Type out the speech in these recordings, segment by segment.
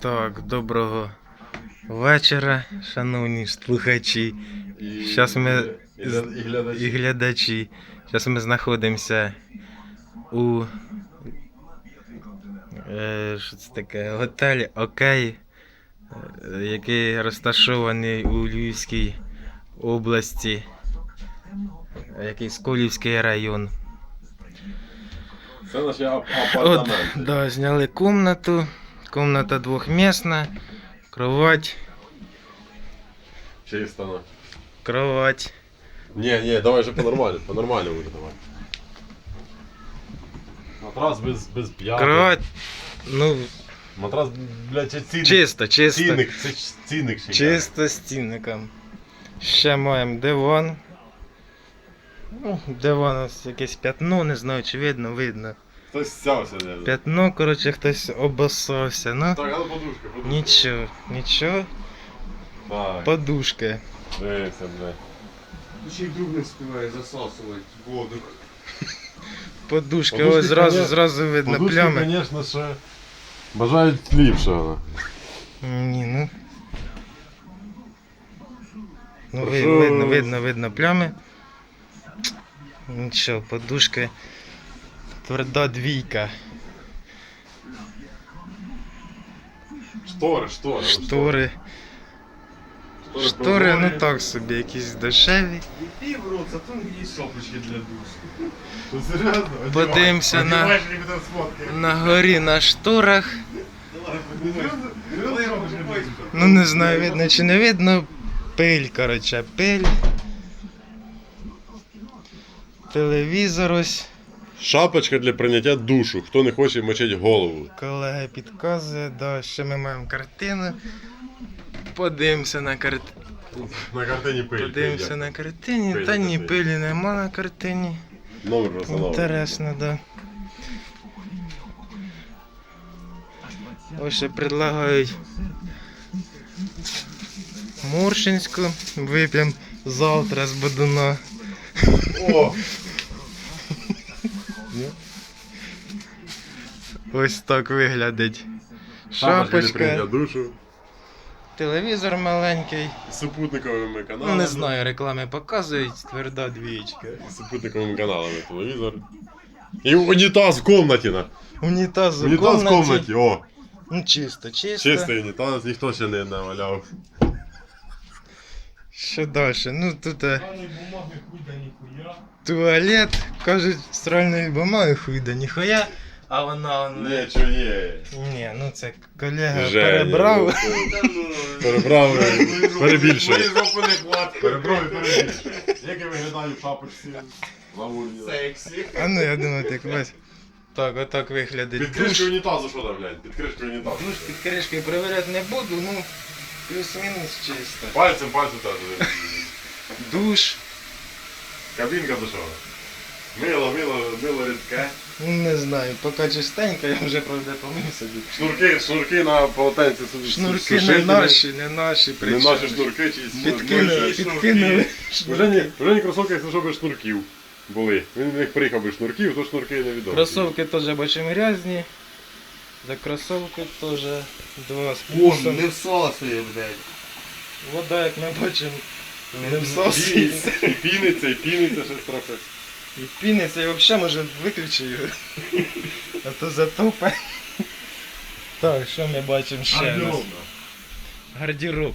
Так, доброго вечора, шановні слухачі І, Щас ми і, і глядачі. і глядачі. Зараз ми знаходимося у е, що це таке? Готель Окей, е, який розташований у Львівській області, е, який Сколівський район. Це наші ап- От, да, зняли комнату. Комната двохмісна. Кровать, Чисто. ну. кровать. Ні, ні, давай же по-нормальному, по-нормальному вже давай. Матрас без, без п'яток. Кровать. Ну, Матрас, блядь, це цінник. чисто, чисто. Цінник, це ч- цінник ще. Чисто з цінником. Ще маємо диван. Ну, диван ось якесь п'ятно, не знаю, чи видно, видно. Хтось стявся, не П'ятно, коротше, хтось обоссався. Ну, Так, але подушка, подушка. нічого, нічого. Так, Подушки. дивися, блядь. Ще й друг не співає засасувати воду. Подушки, Подушки, ось зразу, зразу видно Подушки, плями. звісно, ще бажають ліпшого. Ні, ну. Ну, ви- Що? видно, видно, видно плями. Нічого, подушки. Тверда двійка. Штори, штори. Штори. Штори, ну так собі, якісь дешеві. І в рот, зато є шапочки для душу. Ну, серйозно? Подивимося на, на горі на шторах. Ну не знаю, видно чи не видно. Пиль, коротше, пиль. Телевізор ось. Шапочка для прийняття душу. Хто не хоче мочити голову. Колега підказує, да, ще ми маємо картину. Подивимося на картину. На картині пиль. Подивимося на картині. Пиль Та ні, пилі нема на картині. Номер просто номер. Інтересно, да. Ось ще предлагають Моршинську. Вип'ємо завтра з Бодуна. О! Ось так виглядить. Шапочка душу. телевізор маленький. З супутниковими каналами. Ну не знаю, реклами показують, тверда двічка. З супутниковими каналами телевізор. І унітаз в комнаті. на. Унітаз у Унітаз в комнаті, о! Ну чисто, чисто. Чистий унітаз, ніхто ще не наваляв. Що далі? Ну тут е, Пані бумаги хуй да ніхуя. туалет, кажуть, стиральної бумаги хуй да ніхуя, а вона он... Не, що є. Ні, ну це колега Женя, перебрав. ну, Перебрав, е, перебільшує. жопу не хватить. Перебрав і перебільшує. Як я виглядаю в шапочці? Лавурні. Сексі. А ну я думаю, так ось. Так, отак виглядить Під кришкою унітазу що там, блядь? Під кришкою унітазу. Душ під кришкою перевіряти не буду, ну плюс-мінус чисто. Пальцем, пальцем теж. Душ, Кабінка душова. Мило, мило, мило рідке. ну не знаю, поки чистенько, я вже правда помив собі. Шнурки, шнурки на полотенці су- Шнурки не наші, не наші Не причому. наші шнурки чи Підкинули, мої. підкинули. Вже ні, вже ні кросовки, якщо що без шнурків були. Він в них приїхав без шнурків, то шнурки невідомі. Кросовки теж бачимо грязні. За кросовки теж два з Вон, плюсом. не всасує, блядь. Вода, як ми бачимо, не всосується. і піниться, і піниться щось трохи. І піниться, і взагалі може виключи його. А то затопе. Так, що ми бачимо ще? у нас? Гардероб. Гардероб.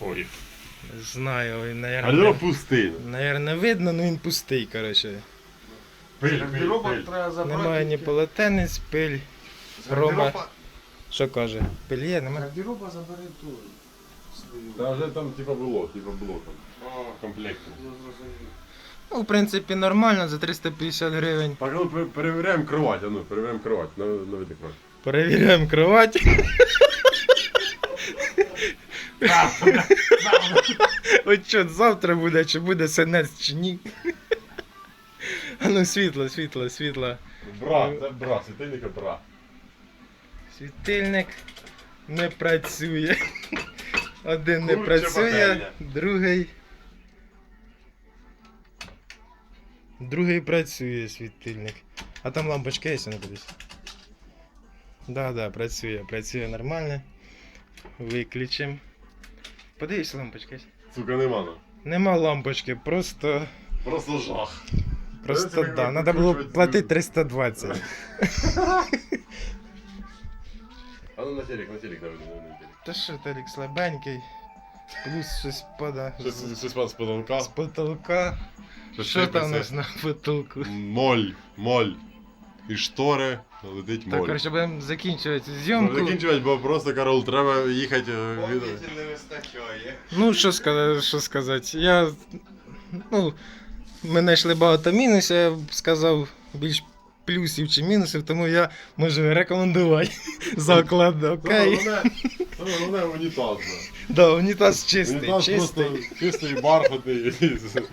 Ой. Знаю, він, Гардероб наверное, пустий. наверное, видно, але він пустий, коротше. Пиль, пиль, пиль. треба забрати. Немає ні полотенець, пиль. Рома. Що каже? Пиль є, немає? Гардероба забери ту свою. Та вже там типа було, типа було там. Комплект. Я. Ну, в принципі, нормально, за 350 гривень. Так, ну пе- перевіряємо кровать, а ну, перевіряємо кровать, на, наведи кровать. Перевіряємо кровать. От що завтра буде, чи буде синець, чи ні. А ну світло, світло, світло. Бра, це бра, світильника бра. Світильник не працює. Один не працює, батарея. другий. Другий працює світильник. А там лампочка є, не кудись. Да, да, працює, працює нормально. Виключимо. Подивись лампочка. Сука, нема ну. Нема лампочки, просто. Просто жах. Просто Давайте да. Треба було платити 320. А ну на телек, на телек давай, давай на телек. Та що, Тарік слабенький. Плюс щось пада Щось, щось пан з потолка. з потолка. Щось Що там у нас на потолку? Моль, моль. І штори, летить Так, моль. коротше, будемо закінчувати Ну, зйомку. закінчувати, бо просто, Карол, треба їхати е, від... Не вистачає. Ну, що сказати, що сказати. Я. Ну, ми знайшли багато мінусів, я б сказав більш плюсів чи мінусів, тому я можу рекомендувати заклад, окей. Головне, саме головне унітаз. да. Да, унітаз чистий, Унітаз чистий. просто чистий, бархатний.